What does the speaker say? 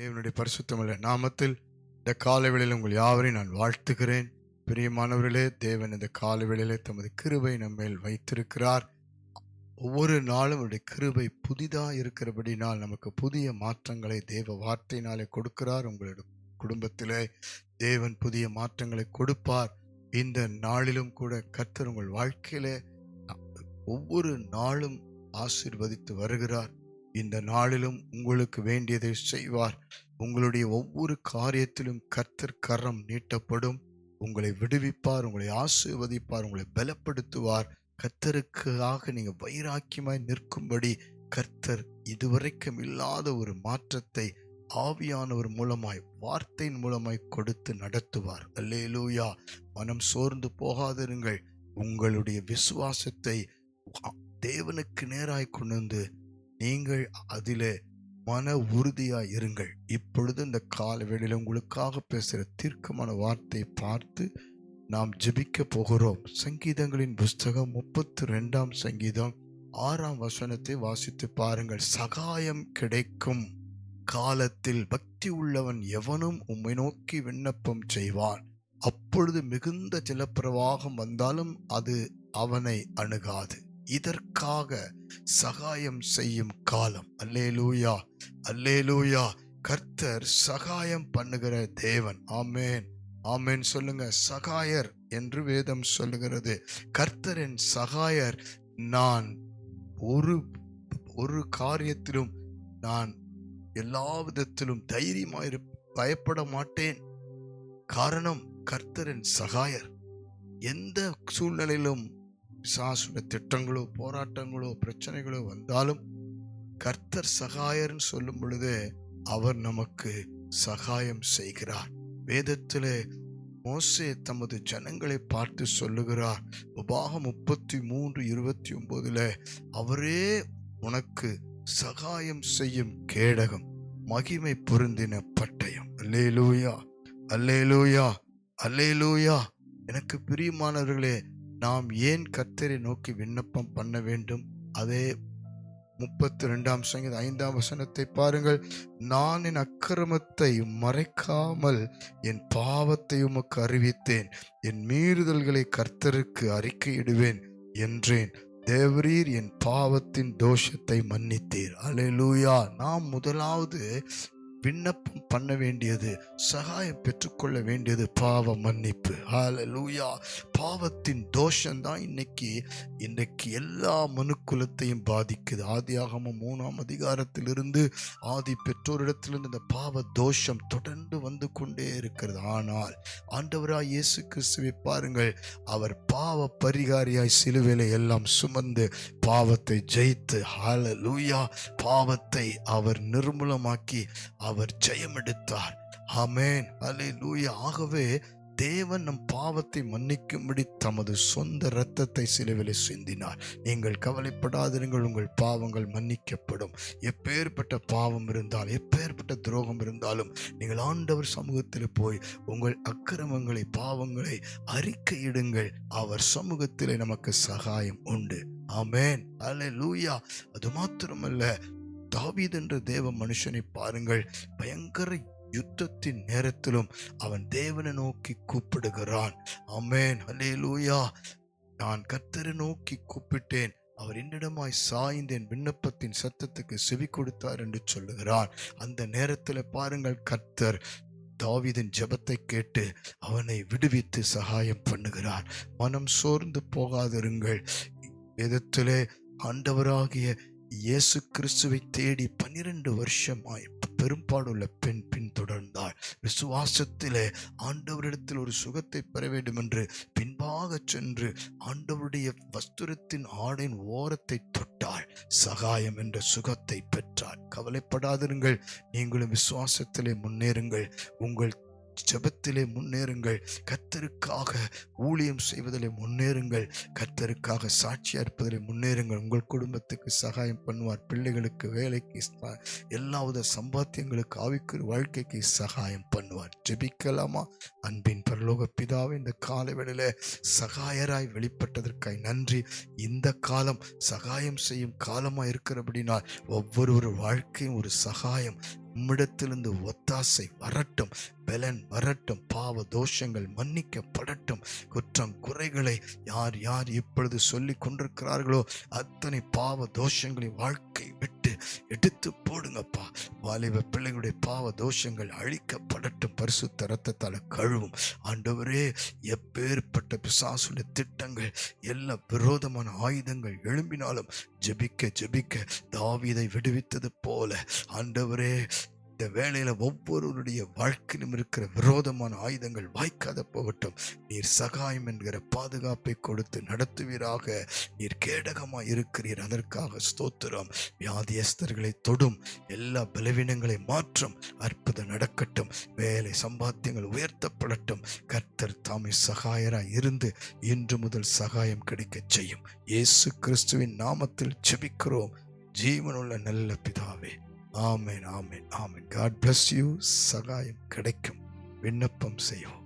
தேவனுடைய பரிசுத்தமில்ல நாமத்தில் இந்த காலவேளையில் உங்கள் யாவரையும் நான் வாழ்த்துகிறேன். பிரியமானவர்களே தேவன் இந்த காலவேளையிலே தமது கிருபை நம்மேல் வைத்திருக்கிறார். ஒவ்வொரு நாளும் அவருடைய கிருபை புதிதாக இருக்கிறபடினால் நமக்கு புதிய மாற்றங்களை தேவ வார்த்தையினாலே கொடுக்கிறார். உங்களுடைய குடும்பத்திலே தேவன் புதிய மாற்றங்களை கொடுப்பார். இந்த நாளிலும் கூட கர்த்தர் உங்கள் வாழ்க்கையிலே ஒவ்வொரு நாளும் ஆசீர்வதித்து வருகிறார். இந்த நாளிலும் உங்களுக்கு வேண்டியதை செய்வார். உங்களுடைய ஒவ்வொரு காரியத்திலும் கர்த்தர் கரம் நீட்டப்படும். உங்களை விடுவிப்பார் உங்களை ஆசீர்வதிப்பார் உங்களை பலப்படுத்துவார். கர்த்தருக்காக நீங்கள் வைராக்கியமாய் நிற்கும்படி கர்த்தர் இதுவரைக்கும் இல்லாத ஒரு மாற்றத்தை ஆவியானவர் மூலமாய் வார்த்தையின் மூலமாய் கொடுத்து நடத்துவார். அல்லேலூயா. மனம் சோர்ந்து போகாதிருங்கள். உங்களுடைய விசுவாசத்தை தேவனுக்கு நேராய் கொண்டு வந்து நீங்கள் அதிலே மன உறுதியாக இருங்கள் இப்பொழுது இந்த கால வேளையில் உங்களுக்காக பேசுகிற தீர்க்கமான வார்த்தையை பார்த்து நாம் ஜெபிக்க போகிறோம். சங்கீதங்களின் புஸ்தகம் முப்பத்தி ரெண்டாம் சங்கீதம் ஆறாம் வசனத்தை வாசித்து பாருங்கள். சகாயம் கிடைக்கும் காலத்தில் பக்தி உள்ளவன் எவனும் உம்மை நோக்கி விண்ணப்பம் செய்வான். அப்பொழுது மிகுந்த ஜலப்பிரவாகம் வந்தாலும் அது அவனை அணுகாது. இதற்காக சகாயம் செய்யும் காலம். அல்லேலூயா அல்லேலூயா. கர்த்தர் சகாயம் பண்ணுகிற தேவன். ஆமேன். ஆமேன் சொல்லுங்க. சகாயர் என்று வேதம் சொல்லுகிறது. கர்த்தரின் சகாயர் நான் ஒரு ஒரு காரியத்திலும் நான் எல்லா விதத்திலும் தைரியமாயிரு பயப்பட மாட்டேன். காரணம் கர்த்தரின் சகாயர். எந்த சூழ்நிலையிலும் பிசாசுடைய திட்டங்களோ போராட்டங்களோ பிரச்சனைகளோ வந்தாலும் கர்த்தர் சகாயர்னு சொல்லும் பொழுது அவர் நமக்கு சகாயம் செய்கிறார். வேதத்திலே மோசே தமது ஜனங்களை பார்த்து சொல்லுகிறார். உபாகம் முப்பத்தி மூன்று இருபத்தி ஒன்பதுல அவரே உனக்கு சகாயம் செய்யும் கேடகம் மகிமை பொருந்தின பட்டயம். அல்லேலூயா அல்லேலூயா அல்லேலூயா. எனக்கு பிரியமானவர்களே நாம் ஏன் கர்த்தரை நோக்கி விண்ணப்பம் பண்ண வேண்டும்? அதே முப்பத்தி ரெண்டாம் சங்கீத ஐந்தாம் வசனத்தை பாருங்கள். நான் என் அக்கிரமத்தை மறைக்காமல் என் பாவத்தை உமக்கு அறிவித்தேன். என் மீறுதல்களை கர்த்தருக்கு அறிக்கையிடுவேன் என்றேன். தேவரீர் என் பாவத்தின் தோஷத்தை மன்னித்தீர். அலையலூயா நாம் முதலாவது விண்ணப்பம் பண்ண வேண்டியது சகாயம் பெற்றுக்கொள்ள வேண்டியது பாவ மன்னிப்பு. ஹாலலூயா பாவத்தின் தோஷம்தான் இன்னைக்கு இன்னைக்கு எல்லா மனுக்குலத்தையும் பாதிக்குது. ஆதியாகமும் மூணாம் அதிகாரத்திலிருந்து ஆதி பெற்றோரிடத்திலிருந்து இந்த பாவ தோஷம் தொடர்ந்து வந்து கொண்டே இருக்கிறது. ஆனால் ஆண்டவராய் இயேசு கிறிஸ்துவை பாருங்கள் அவர் பாவ பரிகாரியாய் சிலுவையில எல்லாம் சுமந்து பாவத்தை ஜெயித்து ஹalleluya பாவத்தை அவர் நிர்மூலமாக்கி அவர் ஜெயம் எடுத்தார் அலே லூயா ஆகவே தேவன் நம் பாவத்தை மன்னிக்கும்படி தமது சொந்த இரத்தத்தை சிலுவிலை சிந்தினார். நீங்கள் கவலைப்படாதிருங்கள் உங்கள் பாவங்கள் மன்னிக்கப்படும். எப்பேற்பட்ட பாவம் இருந்தால் எப்பேற்பட்ட துரோகம் இருந்தாலும் நீங்கள் ஆண்டவர் சமூகத்தில் போய் உங்கள் அக்கிரமங்களை பாவங்களை அறிக்கையிடுங்கள். அவர் சமூகத்திலே நமக்கு சகாயம் உண்டு. ஆமேன். அல்லேலூயா அது மாத்திரமல்ல தாவீது என்ற தேவ மனுஷனை பாருங்கள். பயங்கர யுத்தத்தின் நேரத்திலும் அவன் தேவனை நோக்கி கூப்பிடுகிறான். அமேன் அல்லேலூயா நான் கர்த்தரை நோக்கி கூப்பிட்டேன். அவர் என்னிடமாய் சாய்ந்தேன் விண்ணப்பத்தின் சத்தத்துக்கு செவி கொடுத்தார் என்று சொல்லுகிறான் அந்த நேரத்தில் பாருங்கள் கர்த்தர் தாவிதின் ஜபத்தை கேட்டு அவனை விடுவித்து சகாயம் பண்ணுகிறார். மனம் சோர்ந்து போகாதிருங்கள். வேதத்திலே ஆண்டவராகிய இயேசு கிறிஸ்துவை தேடி பன்னிரண்டு வருஷமாய் பெரும்பாடுள்ள பெண் பின்தொடர்ந்தாள். விசுவாசத்திலே ஆண்டவரிடத்தில் ஒரு சுகத்தை பெற வேண்டும் என்று பின்பாக சென்று ஆண்டவருடைய வஸ்துரத்தின் ஆடையின் ஓரத்தை தொட்டாள். சகாயம் என்ற சுகத்தை பெற்றாள். கவலைப்படாதிருங்கள். நீங்களும் விசுவாசத்திலே முன்னேறுங்கள். உங்கள் ஜெபத்திலே முன்னேறுங்கள். கர்த்தருக்காக ஊழியம் செய்வதிலே முன்னேறுங்கள். கர்த்தருக்காக சாட்சி இருப்பதிலே முன்னேறுங்கள். உங்கள் குடும்பத்துக்கு சகாயம் பண்ணுவார். பிள்ளைகளுக்கு வேலைக்கு எல்லாவித எல்லா வித சம்பாத்தியங்களுக்கு ஆவிக்கு வாழ்க்கைக்கு சகாயம் பண்ணுவார். ஜெபிக்கலாமா? அன்பின் பரலோக பிதாவை இந்த கால வேளையில சகாயராய் வெளிப்பட்டதற்காய் நன்றி. இந்த காலம் சகாயம் செய்யும் காலமாக இருக்கிறபடினால் ஒவ்வொருவர் வாழ்க்கையும் ஒரு சகாயம் உம்மிடத்திலிருந்து ஒத்தாசை வரட்டும் பலன் வரட்டும் பாவ தோஷங்கள் மன்னிக்கப்படட்டும். குற்றம் குறைகளை யார் யார் இப்பொழுது சொல்லி கொண்டிருக்கிறார்களோ அத்தனை பாவ தோஷங்களை வாழ்க்கை விட்டு எடுத்து போடுங்கப்பா. வாலிப பிள்ளைகளுடைய பாவ தோஷங்கள் அழிக்கப்படட்டும். பரிசுத்த ரத்தத்தால் கழுவும். ஆண்டவரே எப்பேற்பட்ட பிசாசுடைய திட்டங்கள் எல்லா விரோதமான ஆயுதங்கள் எழும்பினாலும் ஜெபிக்க ஜெபிக்க தாவிதை விடுவித்தது போல. ஆண்டவரே இந்த வேலையில ஒவ்வொருவருடைய வாழ்க்கையிலும் இருக்கிற விரோதமான ஆயுதங்கள் வாய்க்காத போகட்டும். நீர் சகாயம் என்கிற பாதுகாப்பை கொடுத்து நடத்துவீராக. நீர் கேடகமாய் இருக்கிறீர். அதற்காக ஸ்தோத்திரம். வியாதியஸ்தர்களை தொடும். எல்லா பலவீனங்களை மாற்றும். அற்புதம் நடக்கட்டும். வேலை சம்பாத்தியங்கள் உயர்த்தப்படட்டும். கர்த்தர் தாமே சகாயராய் இருந்து இன்று முதல் சகாயம் கிடைக்கச் செய்யும். இயேசு கிறிஸ்துவின் நாமத்தில் செபிக்கிறோம் ஜீவனுள்ள நல்ல பிதாவே. ஆமென் ஆமென் ஆமென் காட் bless யூ சகாயம் கிடைக்கும். விண்ணப்பம் செய்யும்.